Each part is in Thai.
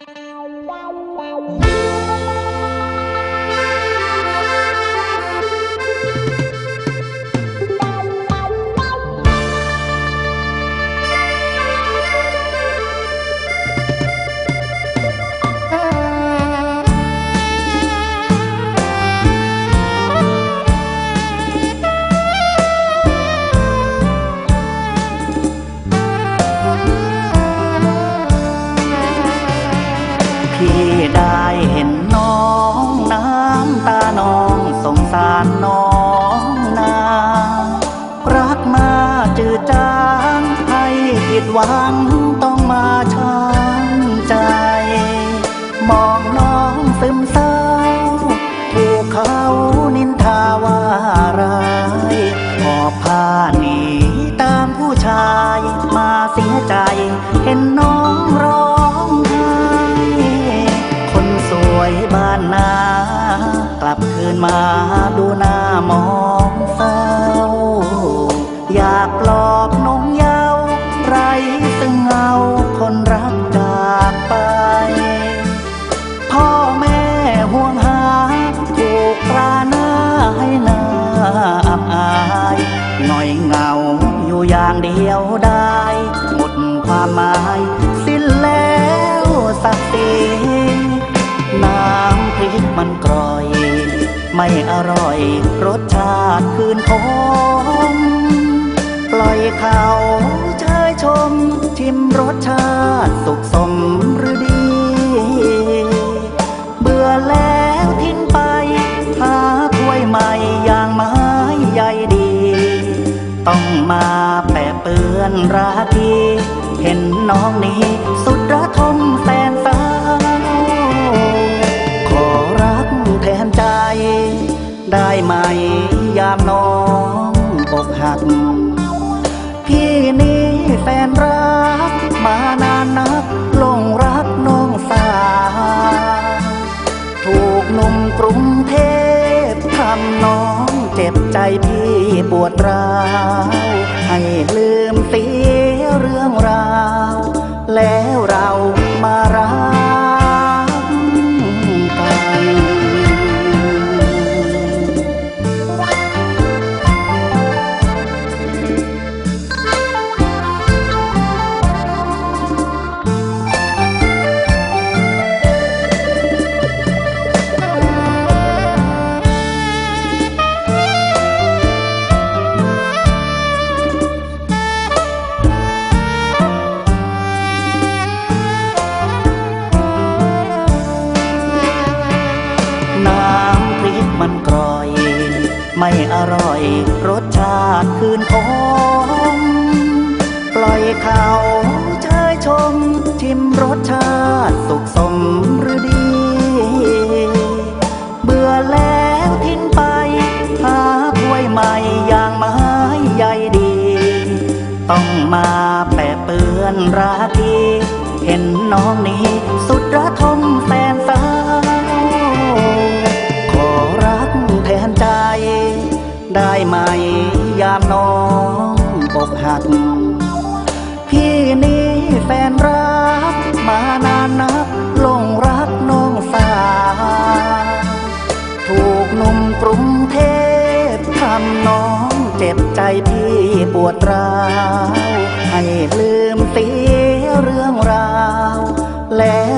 พี่ หวังต้องมาช้ำใจ มองน้องซึมเศร้าถูกเขานินทาว่าร้ายหอบผ้าหนีตามผู้ชายมาเสียใจ เห็นน้องร้องไห้คนสวยบ้านนากลับคืนมาดูหน้ามองเศร้า อยากปลอบ อร่อย รสชาติคืนคงปล่อยเขาเชยชม ชิมรสชาติสุขสมหรือดี เบื่อแล้วทิ้งไปหาถ้วยใหม่อย่างไม้ใยดี ต้องมาแปะเปื้อนราทีเห็นน้องนี้ัก พี่นี้แฟนรัก มานานนักลงรักน้องสาวถูกหนุ่มกรุงเทพทำน้องเจ็บใจพี่ปวดร้าว ให้ลืมเสียเรื่องราว มันกร่อย ไม่อร่อยรสชาติคืนคงปล่อยเขาเชยชม ชิมรสชาติสุขสมหรือดี เบื่อแล้วทิ้งไป หาถ้วยใหม่อย่างไม้ใยดี ต้องมาแปะเปื้อนราทีเห็นน้องนี้สุดระ ยามน้องอกหัก พี่นี้แฟนรักมานานนักลงรักน้องสาวถูกหนุ่มกรุงเทพทำน้องเจ็บใจพี่ปวดร้าว ให้ลืมเสียเรื่องราว แล้ว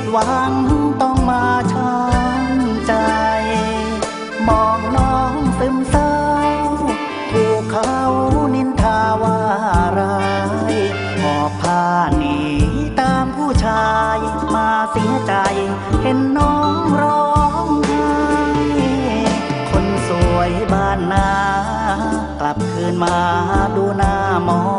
ดหวังต้องมาช้ำใจ มองน้องซึมเศร้า ถูกเขานินทาว่าร้ายหอบผ้าหนีตามผู้ชายมาเสียใจ เห็นน้องร้องไห้คนสวยบ้านนากลับคืนมาดูหน้ามอ